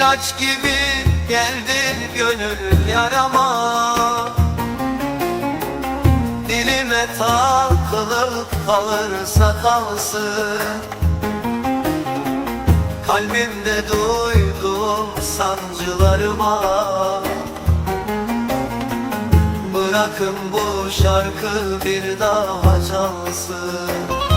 İlaç gibi geldi gönül yarama. Dilime takılıp kalırsa kalsın. Kalbimde duyduğum sancılarıma. Bırakın bu şarkı bir daha çalsın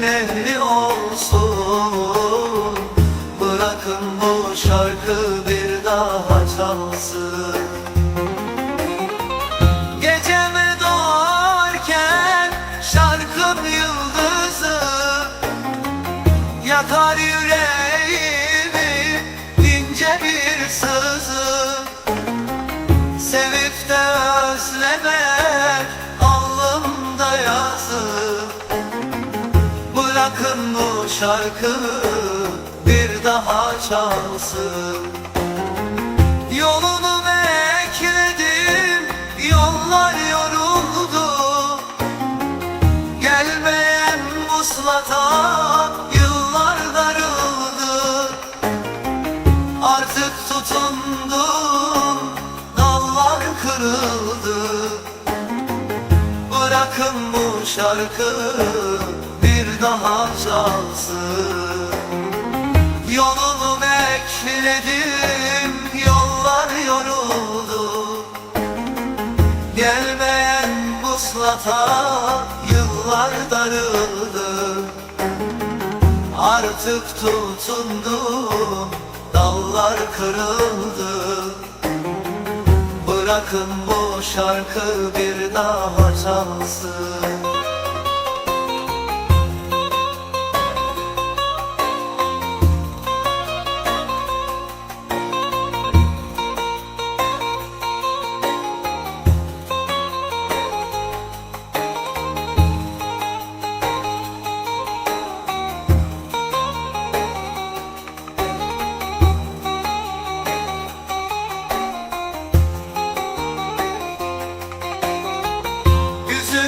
nehri olsun. Bırakın bu şarkı bir daha çalsın. Geceme doğarken şarkım yıldızı. Yakar yüreğimi ince bir sızı şarkı bir daha çalsın. Yolunu bekledim, yollar yoruldu. Gelmeyen vuslata yıllar darıldı. Artık tutundum, dallar kırıldı. Bırakın bu şarkı daha çalsın. Yolunu bekledim, yollar yoruldu. Gelmeyen vuslata yıllar darıldı. Artık tutundum, dallar kırıldı. Bırakın bu şarkı bir daha çalsın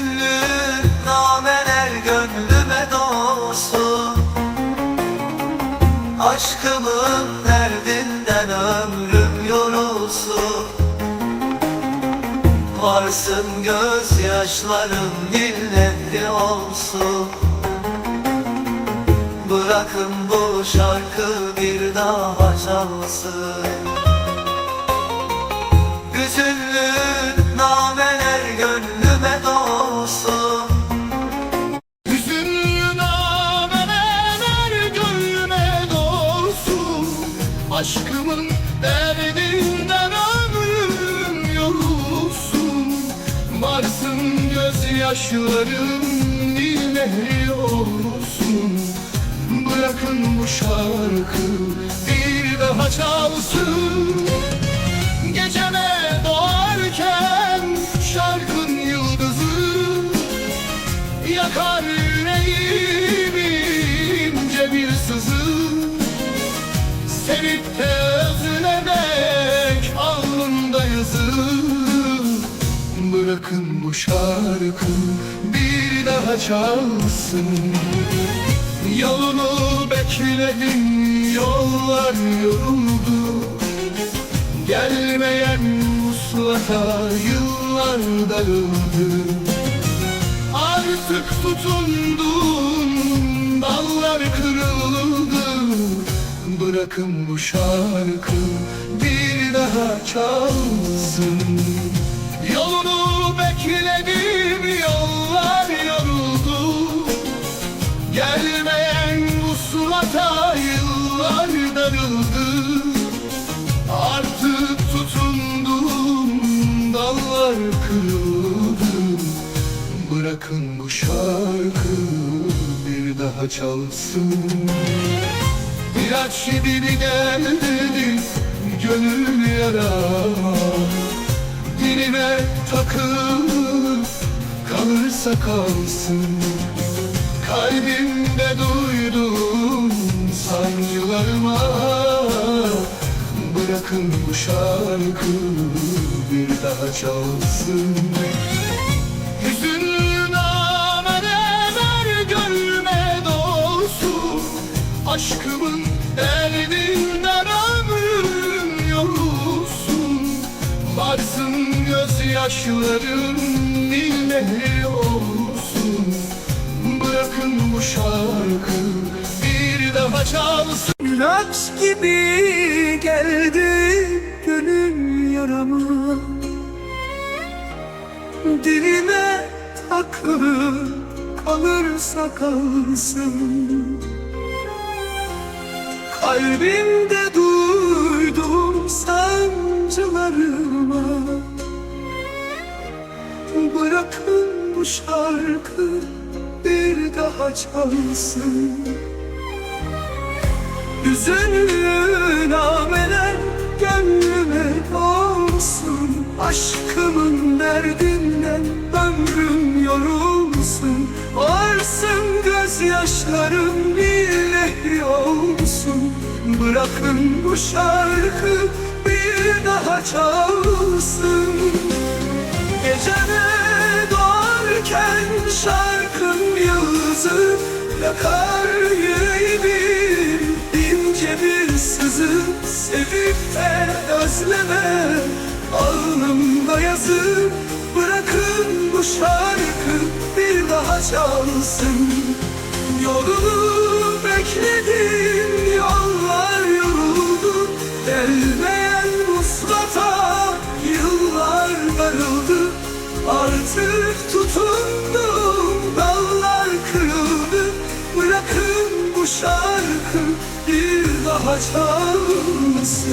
Hüzünlü nameler gönlüme dolsun Aşkımın derdinden ömrüm yorulsun. Varsın gözyaşlarım nilletli olsun. Bırakın bu şarkı bir daha çalsın gözyaşlarım nil nehri Bırakın bu şarkı bir daha çalsın. Geceme doğarken şarkın yıldızı Yakar yüreğimi ince bir sızı. Sevip de özlemek alnımda yazı Bırakın bu şarkı bir daha çalsın. Yolunu bekledim yollar yoruldu. Gelmeyen muslata yıllar darıldı Artık tutundum Dallar kırıldı. Bırakın bu şarkı Bir daha çalsın. Yolunu bekledim Yollar yoruldu. Gelmeyen vuslata Yıllar darıldı. Artık tutundum Dallar kırıldı. Bırakın bu şarkı bir daha çalsın. İlaç gibi geldi gönül yarama. Dilime takılıp kalırsa kalsın. Kalbimde duydum sancılarıma Bırakın bu şarkı bir daha çalsın gözyaşlarım nehri olsun Bırakın bu şarkı bir daha çalsın. İlaç gibi geldi gönül yarama. Diline takılı kalırsa kalsın. Kalbimde duydum sancılarıma Bırakın bu şarkı bir daha çalsın. Hüzünlü nameler gönlüme olsun. Aşkımın derdinden ömrüm yorulsun. Varsın gözyaşlarım bir nehri olsun. Bırakın bu şarkı bir daha çalsın. Geceme doğarken şarkım yıldızı Yakar yüreğimi. İnce bir sızı Sevip de özleme. Alnımda yazı Bırakın bu şarkı bir daha çalsın. Yolunu bekledim bu şarkı bir daha çalmasın.